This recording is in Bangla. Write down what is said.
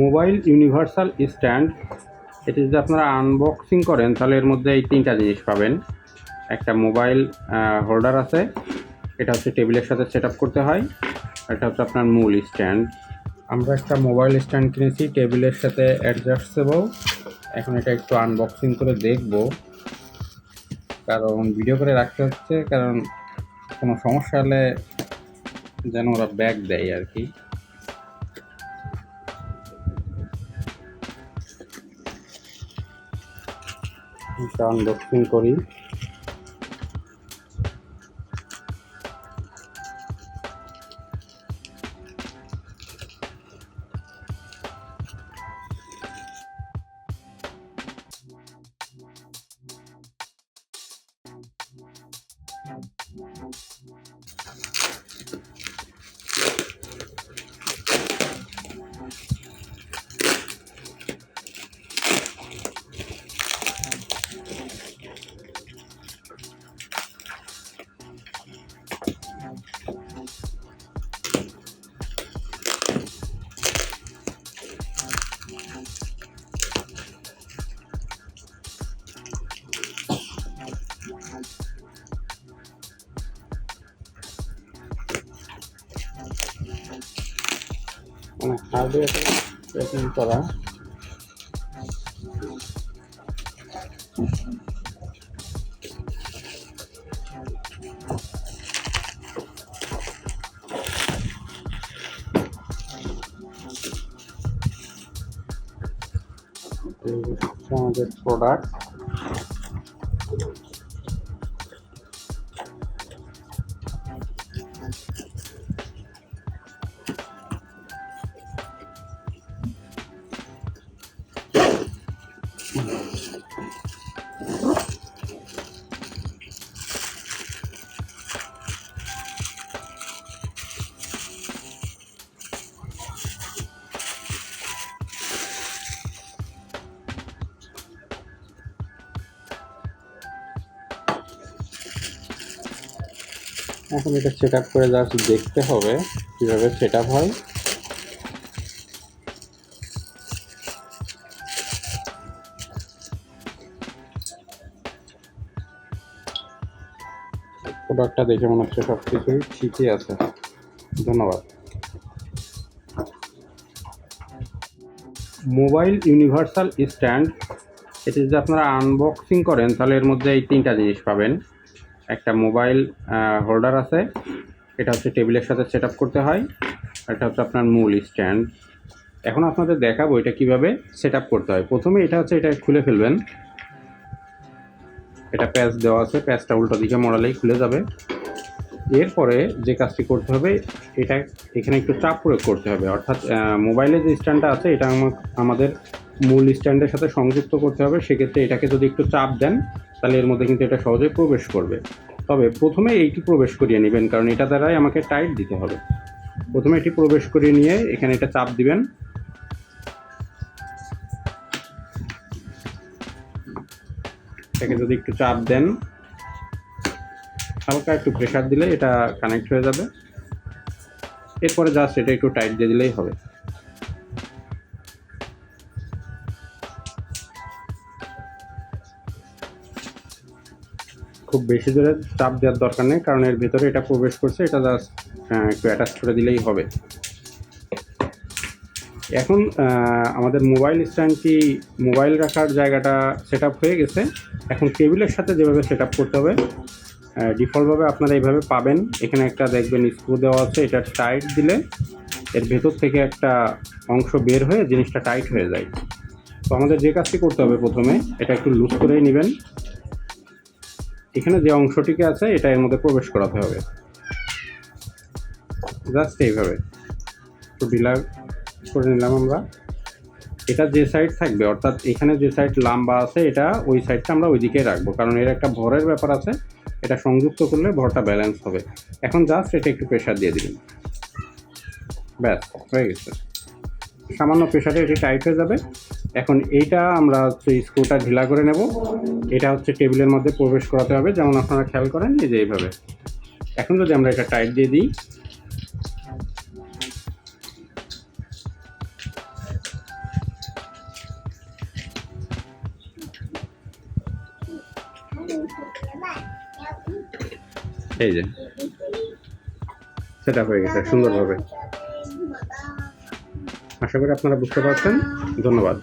মোবাইল ইউনিভার্সাল স্ট্যান্ড, এটি যদি আপনারা আনবক্সিং করেন, তাহলে এর মধ্যে এই তিনটা জিনিস পাবেন। একটা মোবাইল হোল্ডার আছে, এটা হচ্ছে টেবিলের সাথে সেট করতে হয়, এটা হচ্ছে আপনার মূল স্ট্যান্ড। আমরা একটা মোবাইল স্ট্যান্ড কিনেছি, টেবিলের সাথে অ্যাডজাস্টেবল এখন এটা একটু আনবক্সিং করে দেখব। কারণ ভিডিও করে রাখতে হচ্ছে, কারণ কোনো সমস্যা হলে যেন ওরা ব্যাগ দেয় আর কি। এটা আনবক্সিং করি। মানে হার্ডওয়্যার প্যাকিং করা। আমাদের প্রোডাক্ট এখন এটা সেট আপ করে জাস্ট দেখতে হবে কীভাবে সেট আপ হয়। প্রোডাক্টটা দেখে মনে হচ্ছে সব কিছুই ঠিকই আছে। ধন্যবাদ। মোবাইল ইউনিভার্সাল স্ট্যান্ড এটি যদি আপনারা আনবক্সিং করেন, তাহলে এর মধ্যে এই তিনটা জিনিস পাবেন। একটা মোবাইল হোল্ডার আছে। এটা হচ্ছে টেবিলের সাথে সেট করতে হয়। এটা হচ্ছে আপনার মূল স্ট্যান্ড এখন আপনাদের দেখাবো এটা কীভাবে সেট করতে হয়। প্রথমে এটা হচ্ছে, এটা খুলে ফেলবেন। এটা প্যাচ দেওয়া আছে। প্যাচটা উল্টো দিকে মরালেই খুলে যাবে। এরপরে যে কাজটি করতে হবে, এটা এখানে একটু চাপ প্রয়োগ করতে হবে। অর্থাৎ মোবাইলের যে স্ট্যান্ডটা আছে, এটা আমা- আমাদের মূল স্ট্যান্ডের সাথে সংযুক্ত করতে হবে, সেক্ষেত্রে এটাকে যদি একটু চাপ দেন, তাহলে এর মধ্যে কিন্তু এটা সহজে প্রবেশ করবে। তবে প্রথমে এইটি প্রবেশ করিয়ে নেবেন, কারণ এটা দ্বারাই আমাকে টাইট দিতে হবে। প্রথমে এটি প্রবেশ করিয়ে নিয়ে এখানে এটা চাপ দিবেন। এটাকে যদি একটু চাপ দেন, হালকা একটু প্রেশার দিলে এটা কানেক্ট হয়ে যাবে। এরপরে জাস্ট এটা একটু টাইট দিয়ে দিলেই হবে। খুব বেশি জোরে চাপ দেওয়ার দরকার নেই, কারণ এর ভেতরে এটা প্রবেশ করছে, এটা জাস্ট একটু অ্যাটাচ করে দিলেই হবে। এখন আমাদের মোবাইল স্ট্যান্ডটি মোবাইল রাখার জায়গাটা সেট হয়ে গেছে। এখন টেবিলের সাথে যেভাবে সেট করতে হবে ডিফল্টভাবে আপনারা এইভাবে পাবেন। এখানে একটা দেখবেন স্ক্রু দেওয়া আছে, এটা টাইট দিলে এর ভেতর থেকে একটা অংশ বের হয়ে জিনিসটা টাইট হয়ে যায়। তো আমাদের যে কাজটি করতে হবে প্রথমে, এটা একটু লুজ করেই নেবেন। এখানে যে অংশটিকে আছে, এটা এর মধ্যে প্রবেশ করাতে হবে। জাস্ট এইভাবে। একটু ঢিলা করে নিলাম আমরা। এটা যে সাইড থাকবে, অর্থাৎ এখানে যে সাইড লাম্বা আছে, এটা ওই সাইডটা আমরা ওইদিকে রাখব, কারণ এর একটা ভরের ব্যাপার আছে। এটা সংযুক্ত করলে ভরটা ব্যালেন্স হবে। এখন জাস্ট এটা একটু প্রেশার দিয়ে দিবেন ব্যাস, হয়ে গেছে। সামান্য প্রেশারে এটি টাইট হয়ে যাবে। এখন এইটা আমরা হচ্ছে স্ক্রুটা ঢিলা করে নেব। এটা হচ্ছে টেবিলের মধ্যে প্রবেশ করাতে হবে। যেমন আপনারা খেয়াল করেন নিজে যে এইভাবে। এখন যদি আমরা এটা টাইট দিয়ে দিই, এই যে। সেটা হয়ে গেছে, সুন্দরভাবে। আশা করি আপনারা বুঝতে পারছেন। ধন্যবাদ।